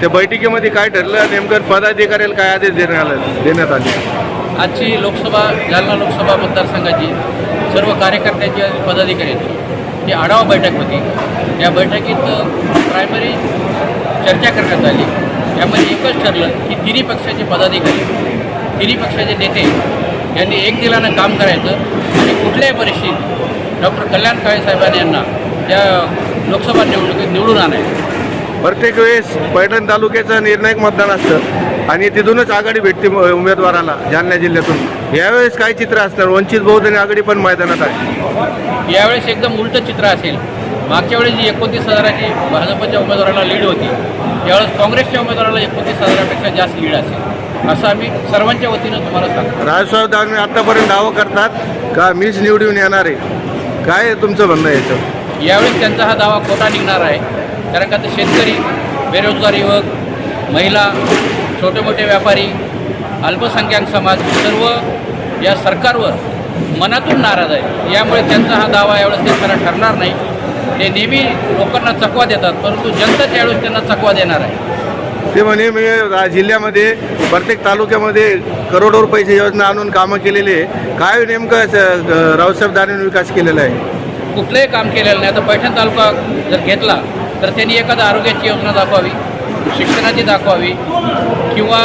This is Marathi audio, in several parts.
त्या बैठकीमध्ये काय ठरलं? नेमकं पदाधिकाऱ्याला काय आदेश देण्यात आले देण्यात आले? आजची लोकसभा जालना लोकसभा मतदारसंघाची सर्व कार्यकर्त्यांची आणि पदाधिकाऱ्यांची ही आढावा बैठक होती या बैठकीत प्रायमरी चर्चा करण्यात आली. यामध्ये एकच ठरलं की तिन्ही पक्षाचे पदाधिकारी तिन्ही पक्षाचे नेते यांनी एक दिलानं काम करायचं आणि कुठल्याही परिस्थितीत डॉक्टर कल्याण काळे साहेबांनी यांना त्या लोकसभा निवडणुकीत निवडून आणायचं. प्रत्येक वेळेस पैठण तालुक्याचं निर्णायक मतदान असतं आणि तिथूनच आघाडी भेटते उमेदवाराला जालना जिल्ह्यातून. यावेळेस काय चित्र असणार? वंचित बहुजन आघाडी पण मैदानात आहे. यावेळेस एकदम उलटं चित्र असेल. मागच्या वेळेस जी एकोणतीस हजाराची भाजपच्या उमेदवाराला लीड होती यावेळेस काँग्रेसच्या उमेदवाराला एकोणतीस हजारापेक्षा जास्त लीड असेल. असं आम्ही सर्वांच्या वतीनं तुम्हाला सांगतो. राजसाहेब दानवे आतापर्यंत दावा करतात का मीच निवडून येणार आहे? काय तुमचं म्हणणं याचं? यावेळेस त्यांचा हा दावा खोटा निघणार आहे. कारण का तर शेतकरी बेरोजगार युवक महिला छोटे मोठे व्यापारी अल्पसंख्याक समाज सर्व या सरकारवर मनातून नाराज आहे यामुळे त्यांचा हा दावा यावेळेस ते खरा ठरणार नाही. ते नेहमी लोकांना चकवा देतात परंतु जनताच यावेळेस त्यांना चकवा देणार आहे. ते म्हणे मी रा- जिल्ह्यामध्ये प्रत्येक तालुक्यामध्ये करोडो रुपयाची योजना आणून कामं केलेली आहे. काय नेमकं रावसाहेब दानवेंनी विकास केलेला आहे? कुठलंही काम केलेलं नाही. आता पैठण तालुका जर घेतला तर त्यांनी एखादा आरोग्याची योजना दाखवावी शिक्षणाची दाखवावी किंवा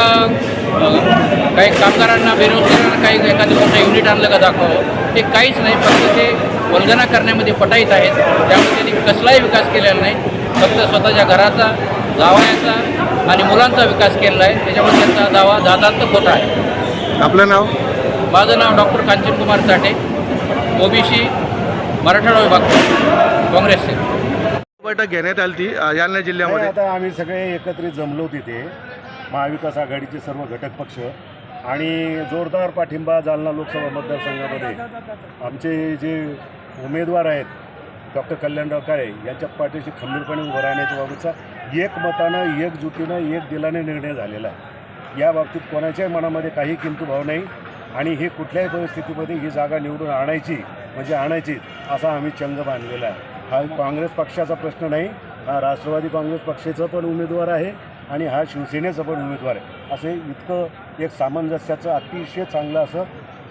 काही कामगारांना बेरोजगारांना काही एखादं मोठं युनिट आणलं का दाखवावं ते काहीच नाही फक्त ते वल्गना करण्यामध्ये पटाईत आहेत. त्यामुळे त्यांनी कसलाही विकास केलेला नाही. फक्त स्वतःच्या घराचा जावयाचा आणि मुलांचा विकास केलेला आहे. त्याच्यामुळे त्यांचा दावा दादांत खोटा आहे. आपलं नाव? माझं नाव डॉक्टर कांचनकुमार चाटे ओबीसी मराठवाडा विभाग काँग्रेसचे बैठक घेण्यात आली ती अ, जालना जिल्ह्यामध्ये. आता आम्ही सगळे एकत्रित जमलो तिथे. महाविकास आघाडीचे सर्व घटक पक्ष आणि जोरदार पाठिंबा जालना लोकसभा मतदारसंघामध्ये. आमचे जे उमेदवार आहेत डॉक्टर कल्याणराव काळे यांच्या पाठीशी खंबीरपणे उभं राहण्याच्या बाबतचा एक मतानं एकजुटीनं एक दिलाने निर्णय झालेला आहे. या बाबतीत कोणाच्याही मनामध्ये काही किंतुभाव नाही आणि हे कुठल्याही परिस्थितीमध्ये ही जागा निवडून आणायची म्हणजे आणायची असा आम्ही चंग बांधलेला आहे. हा काँग्रेस पक्षाचा प्रश्न नाही हा राष्ट्रवादी काँग्रेस पक्षाचा पण उमेदवार आहे आणि हा शिवसेनेचा पण उमेदवार आहे. असे इतकं एक सामंजस्याचं अतिशय चांगलं असं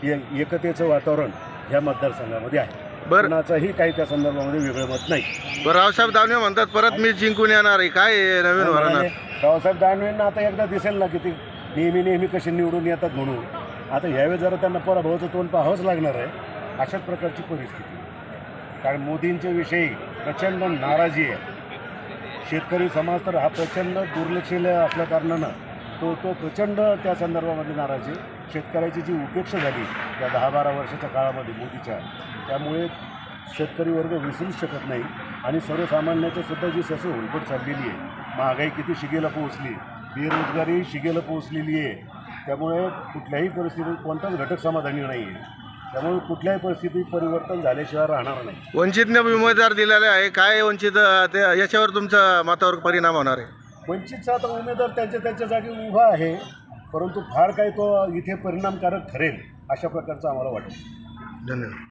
ए एकतेचं वातावरण ह्या मतदारसंघामध्ये आहे. बरं. कुणाचंही काही त्या संदर्भामध्ये वेगळं मत नाही. बरं रावसाहेब दानवे म्हणतात परत मी जिंकून येणार आहे. काय आहे नवीन रावसाहेब दानवेंना आता एकदा दिसेल ना की ते नेहमी नेहमी कसे निवडून येतात म्हणून. आता यावेळी जरा त्यांना पराभवाचं तोंड पाहावंच लागणार आहे. अशाच प्रकारची परिस्थिती. कारण मोदींच्या विषयी प्रचंड नाराजी आहे. शेतकरी समाज तर हा प्रचंड दुर्लक्षील असल्या कारणानं तो तो प्रचंड त्या संदर्भामध्ये नाराजी शेतकऱ्याची जी उपेक्षा झाली त्या दहा बारा वर्षाच्या काळामध्ये मोदीच्या त्यामुळे शेतकरी वर्ग विसरूच शकत नाही आणि सर्वसामान्याचं सुद्धा जी ससं उलपट चाललेली आहे महागाई किती शिगेला पोहोचली बेरोजगारी शिगेला पोहोचलेली आहे त्यामुळे कुठल्याही परिस्थितीत कोणताच घटक समाधानी नाही आहे त्यामुळे कुठल्याही परिस्थितीत परिवर्तन झाल्याशिवाय राहणार नाही. वंचितने उमेदवार दिलेले आहे. काय वंचित अ, ते याच्यावर तुमचा मतावर परिणाम होणार आहे? वंचितचा आता उमेदवार त्यांच्या त्यांच्या जागी उभा आहे परंतु फार काही तो इथे परिणामकारक ठरेल अशा प्रकारचं आम्हाला वाटतं. धन्यवाद.